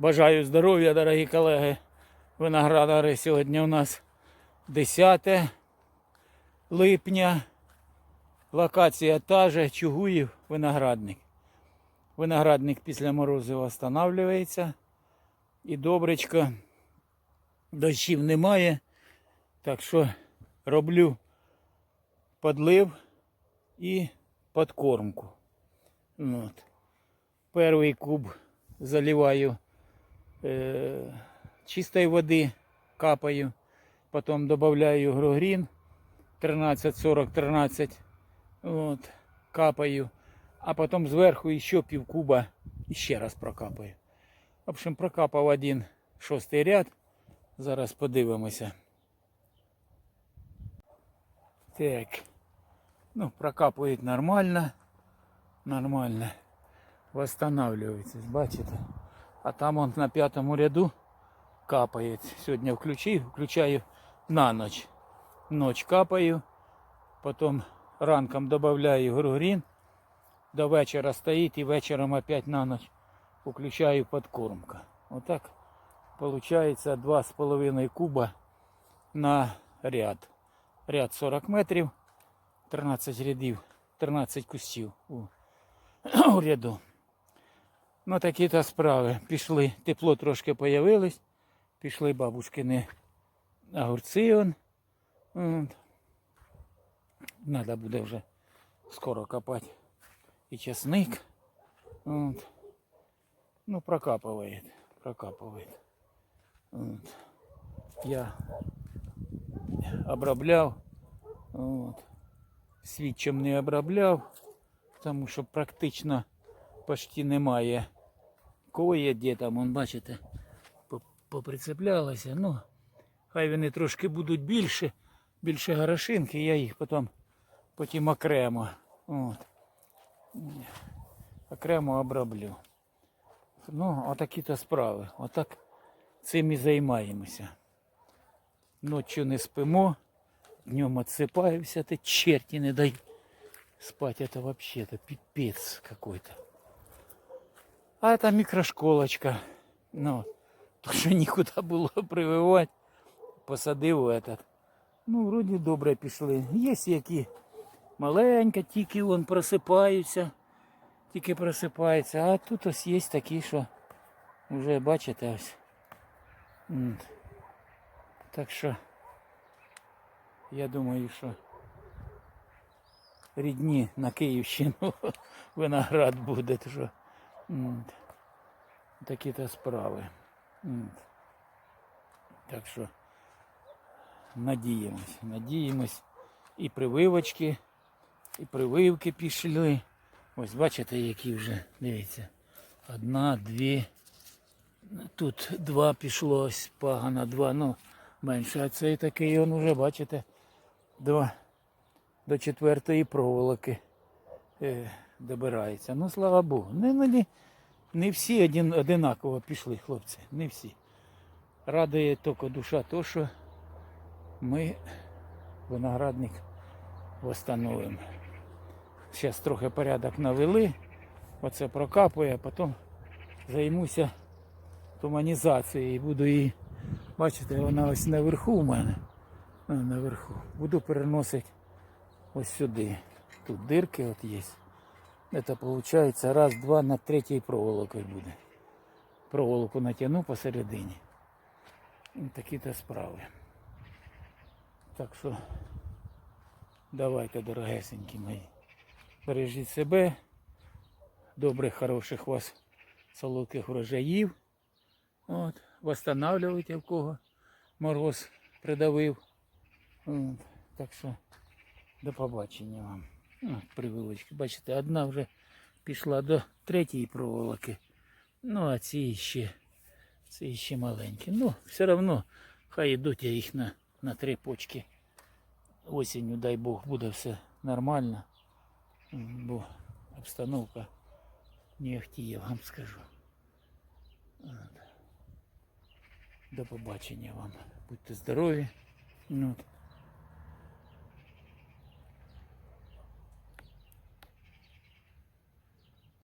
Бажаю здоров'я, дорогі колеги. Виноградари. Сьогодні у нас 10 липня. Локація та же Чугуїв, виноградник. Виноградник після морозу встановлюється. І добречко. Дощів немає. Так що роблю подлив і подкормку. От. Перший куб заливаю е, чистої води, капаю. Потім додаю грогрін 13-40-13. От, капаю. А потім зверху ще пів куба і раз прокапаю. В общем, прокапав один шостий ряд. Зараз подивимося. Так. Ну, прокапують нормально. Нормально. Восстанавливается, бачите? А там он на п'ятому ряду капает. Сьогодні включив, включаю на ночь. Ночь капаю. Потім ранком добавляю грогрін. До вечора стоїть і вечором опять на ночь включаю подкормка. Отак получається 2,5 куба на ряд. Ряд 40 метрів, 13 рядів, 13 кустів у, у ряду. Ну такі то справи. Пішли, тепло трошки появилось. Пішли бабушкини огурці. Он. Надо буде вже скоро копати і часник. От. Ну, прокапывает, прокапывает. Вот. Я обробляв, от. свідчим не обробляв, тому що практично почти немає кої, де там, он, бачите, поприцеплялося. Ну, хай вони трошки будуть більше, більше горошинки, я їх потім, потім окремо. От. Окремо оброблю. Ну, отакі то справи. Отак цим і займаємося. Ночі не спимо, днем отсипаємося, ти черті не дай. Это вообще то пипец какой-то. А это микрошколочка. Ну, то, що нікуди було прививати, посадив этот. Ну, вроді добре пішли. Є які маленька, тільки вон просипаються тільки просипається. А тут ось є такі, що вже бачите ось. Так що я думаю, що рідні на Київщину виноград буде. що, Такі то справи. Так що надіємось, надіємось. І прививочки, і прививки пішли. Ось бачите, які вже, дивіться. Одна, дві. Тут два пішло, ось пагана, два, ну менше. А цей такий он вже, бачите, два до четвертої проволоки е, добирається. Ну, слава Богу. Не, ну, не, не всі один, одинаково пішли, хлопці. Не всі. Радує тільки душа то, що ми виноградник восстановимо. Зараз трохи порядок навели. Оце прокапую, а потім займуся туманізацією. і Буду її, бачите, вона ось наверху у мене. Наверху. Буду переносити ось сюди. Тут дирки от є. Це виходить раз, два на третій проволокою буде. Проволоку натягну посередині. І такі-то справи. Так що давайте, дорогесенькі мої. Бережіть себе. Добрих, хороших вас солодких врожаїв. От, восстанавливайте в кого мороз придавив. От, так що до побачення вам. От, прививочки. Бачите, одна вже пішла до третьої проволоки. Ну, а ці ще, ці ще маленькі. Ну, все одно хай йдуть я їх на, на три почки. Осінню, дай Бог, буде все нормально. Бо обстановка не ахтіє, вам скажу. До побачення вам. Будьте здорові. Ну.